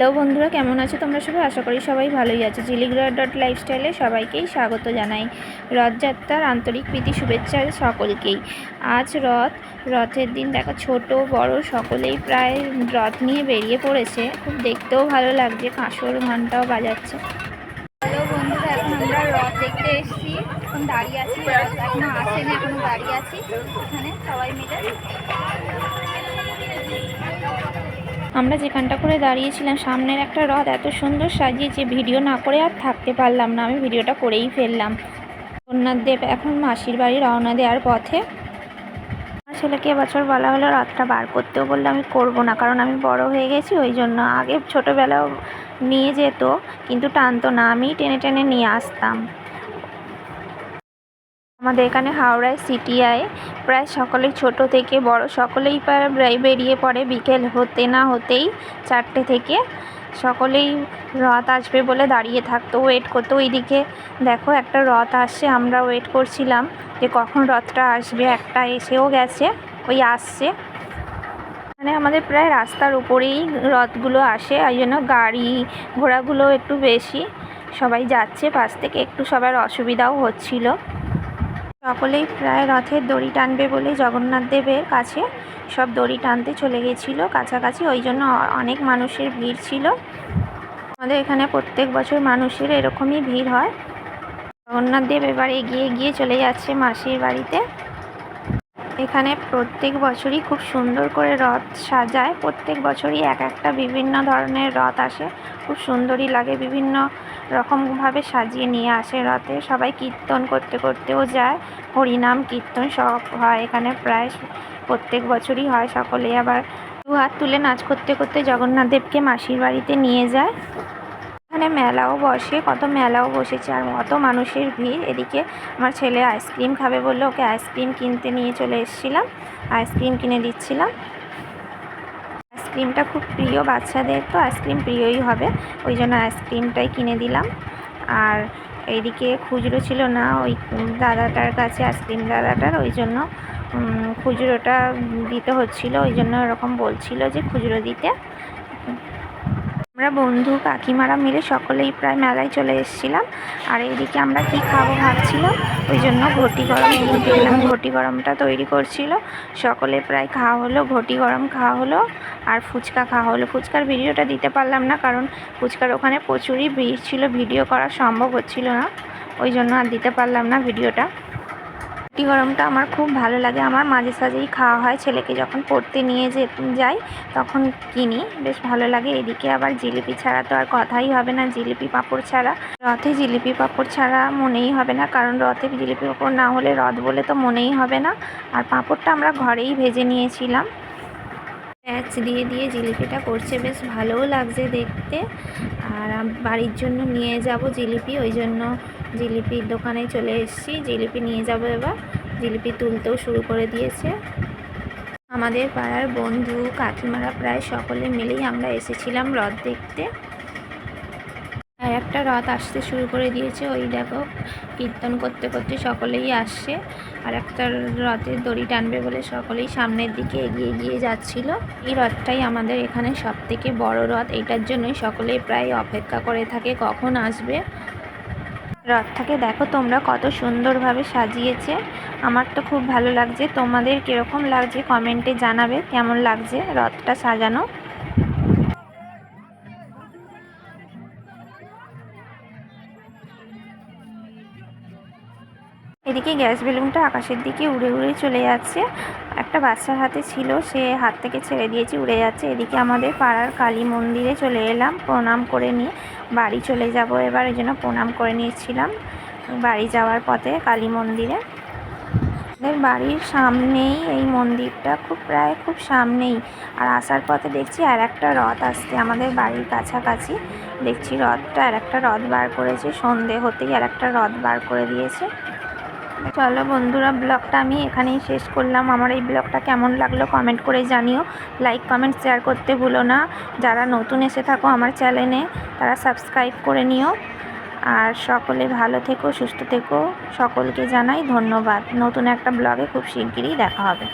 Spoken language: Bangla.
হ্যালো বন্ধুরা, কেমন আছো তোমরা সবাই? আশা করি সবাই ভালোই আছো। জিলিগ্রার ডট লাইফস্টাইলে সবাইকেই স্বাগত জানাই। রথযাত্রার আন্তরিক প্রীতি, শুভেচ্ছা সকলকেই। আজ রথ, রথের দিন দেখো, ছোট, বড়, সকলেই প্রায় রথ নিয়ে বেরিয়ে পড়েছে। খুব দেখতেও ভালো লাগছে, কাঁসর ঘন্টাও বাজাচ্ছে। হ্যালো বন্ধুরা, এখন আমরা রথ দেখতে এসেছি। এখন দাঁড়িয়ে আছি এখনও আসেনি, এখনও দাঁড়িয়ে আছি। এখানে সবাই মিলে। আমরা যেখানটা করে দাঁড়িয়েছিলাম, সামনের একটা রথ এত সুন্দর সাজিয়েছে, ভিডিও না করে আর থাকতে পারলাম না। আমি ভিডিওটা করেই ফেললাম। জগন্নাথ দেব এখন মাসির বাড়ি রওনা দেওয়ার পথে। আমার ছেলেকে এবছর বলা হলো রথটা বার করতেও বললে, আমি করব না, কারণ আমি বড় হয়ে গেছি, ওই জন্য আগে ছোটোবেলাও নিয়ে যেত, কিন্তু টানতো না। আমি টেনে টেনে নিয়ে আসতাম। আমাদের এখানে হাওড়ায় সিটিআই প্রায় সকলেই ছোট থেকে বড়, সকলেই প্রায় বেরিয়ে পড়ে বিকেল হতে না হতেই চারটে থেকে। সকলেই রথ আসবে বলে দাঁড়িয়ে থাকতো ওয়েট করতো। ওইদিকে দেখো একটা রথ আসছে আমরা ওয়েট করছিলাম যে কখন রথটা আসবে। একটা এসেও গেছে, ওই আসছে। মানে আমাদের প্রায় রাস্তার উপরেই রথগুলো আসে ওই জন্য গাড়ি ঘোড়াগুলো একটু বেশি। সবাই যাচ্ছে, পাশ থেকে একটু সবার অসুবিধাও হচ্ছিল। সকলেই প্রায় রথের দড়ি টানবে বলে জগন্নাথ দেবের কাছে সব দড়ি টানতে চলে গেছিল কাছাকাছি, ওই জন্য অনেক মানুষের ভিড় ছিল। আমাদের এখানে প্রত্যেক বছর মানুষের এরকমই ভিড় হয়। জগন্নাথ দেব এবার এগিয়ে গিয়ে চলে যাচ্ছে মাসির বাড়িতে। এখানে প্রত্যেক বছরই খুব সুন্দর করে রথ সাজায়। প্রত্যেক বছরই এক একটা বিভিন্ন ধরনের রথ আসে। খুব সুন্দরই লাগে, বিভিন্ন রকমভাবে সাজিয়ে নিয়ে আসে রথে। সবাই কীর্তন করতে করতেও যায়, হরিনাম, কীর্তন সব হয় এখানে প্রায়। প্রত্যেক বছরই হয় সকলে আবার দু হাত তুলে নাচ করতে করতে জগন্নাথ দেবকে মাসির বাড়িতে নিয়ে যায়। এখানে মেলাও বসে, কত মেলাও বসেছে আর কত মানুষের ভিড়। এদিকে আমার ছেলে আইসক্রিম খাবে বললে, ওকে আইসক্রিম কিনতে নিয়ে চলে এসেছিলাম, আইসক্রিম কিনে দিচ্ছিলাম। আইসক্রিমটা খুব প্রিয় বাচ্চাদের তো, আইসক্রিম প্রিয়ই হবে, ওই জন্য আইসক্রিমটাই কিনে দিলাম। আর এইদিকে খুচরো ছিল না, ওই দাদাটার কাছে আইসক্রিম দাদাটার, ওই জন্য খুচরোটা দিতে হচ্ছিল, ওই জন্য ওরকম বলছিল যে খুচরো দিতে। আমরা বন্ধু কাকিমারা মিলে সকলেই প্রায় মেলায় চলে এসেছিলাম। আর এইদিকে আমরা কি খাব ভাবছিলাম, ওই জন্য ঘটি গরম দেখলাম ঘটি গরমটা তৈরি করছিল, সকলে প্রায় খাওয়া হলো, ঘটি গরম খাওয়া হলো, আর ফুচকা খাওয়া হলো। ফুচকার ভিডিওটা দিতে পারলাম না, কারণ ফুচকার ওখানে প্রচুরই ভিড় ছিল, ভিডিও করা সম্ভব হচ্ছিল না, ওই জন্য আর দিতে পারলাম না ভিডিওটা। রুটি গরমটা আমার খুব ভালো লাগে। আমার মাঝে সাঝেই খাওয়া হয়। ছেলেকে যখন পড়তে নিয়ে যে যাই, তখন কিনি। বেশ ভালো লাগে। এদিকে আবার জিলিপি ছাড়া তো আর কথাই হবে না। জিলিপি পাঁপড় ছাড়া। রথে জিলিপি পাঁপড় ছাড়া মনেই হবে না। কারণ রথে জিলিপি পাঁপড় না হলে রথ বলে তো মনেই হবে না। আর পাঁপড়টা আমরা ঘরেই ভেজে নিয়েছিলাম। প্যাচ দিয়ে দিয়ে জিলিপিটা করছে, বেশ ভালোও লাগছে দেখতে। আর বাড়ির জন্য নিয়ে যাব জিলিপি, ওই জন্য জিলিপির দোকানে চলে এসেছি। জিলিপি নিয়ে যাব এবার। জিলিপি তুলতেও শুরু করে দিয়েছে। আমাদের পাড়ার বন্ধু, কাকিমারা প্রায় সকলে মিলেই আমরা এসেছিলাম রথ দেখতে। আর একটা রথ আসতে শুরু করে দিয়েছে। ওই দেখো, কীর্তন করতে করতে সকলেই আসছে। আর একটা রথের দড়ি টানবে বলে সকলেই সামনের দিকে এগিয়ে গিয়ে যাচ্ছিল। এই রথটাই আমাদের এখানে সব থেকে বড় রথ। এটার জন্যই সকলেই প্রায় অপেক্ষা করে থাকে কখন আসবে। রথটাকে দেখো, তোমরা কত সুন্দরভাবে সাজিয়েছে। আমার তো খুব ভালো লাগছে। তোমাদের কীরকম লাগছে কমেন্টে জানাবে। কেমন লাগছে রথটা সাজানো? এদিকে গ্যাস বেলুনটা আকাশের দিকে উড়ে উড়ে চলে যাচ্ছে। একটা বাচ্চার হাতে ছিল, সে হাত থেকে ছেড়ে দিয়েছি, উড়ে যাচ্ছে। এদিকে আমাদের পাড়ার কালী মন্দিরে চলে এলাম, প্রণাম করে নিয়ে বাড়ি চলে যাব এবার, এই জন্য প্রণাম করে নিয়েছিলাম। বাড়ি যাওয়ার পথে কালী মন্দিরে। আমাদের বাড়ির সামনেই এই মন্দিরটা খুব প্রায় খুব সামনেই। আর আসার পথে দেখছি আর একটা রথ আসছে আমাদের বাড়ির কাছাকাছি। দেখছি রথটা আর একটা রথ বার করেছে, সন্ধে হতেই আর একটা রথ বার করে দিয়েছে। চলো বন্ধুরা, ব্লগটা আমি এখানেই শেষ করলাম। আমার এই ব্লগটা কেমন লাগল কমেন্ট করে জানিও। লাইক কমেন্ট শেয়ার করতে ভুলো না। যারা নতুন এসে থাকো আমার চ্যানেলে তারা সাবস্ক্রাইব করে নিও। আর সকলে ভালো থেকো, সুস্থ থেকো। সকলকে জানাই ধন্যবাদ। নতুন একটা ব্লগে খুব শিগগিরই দেখা হবে।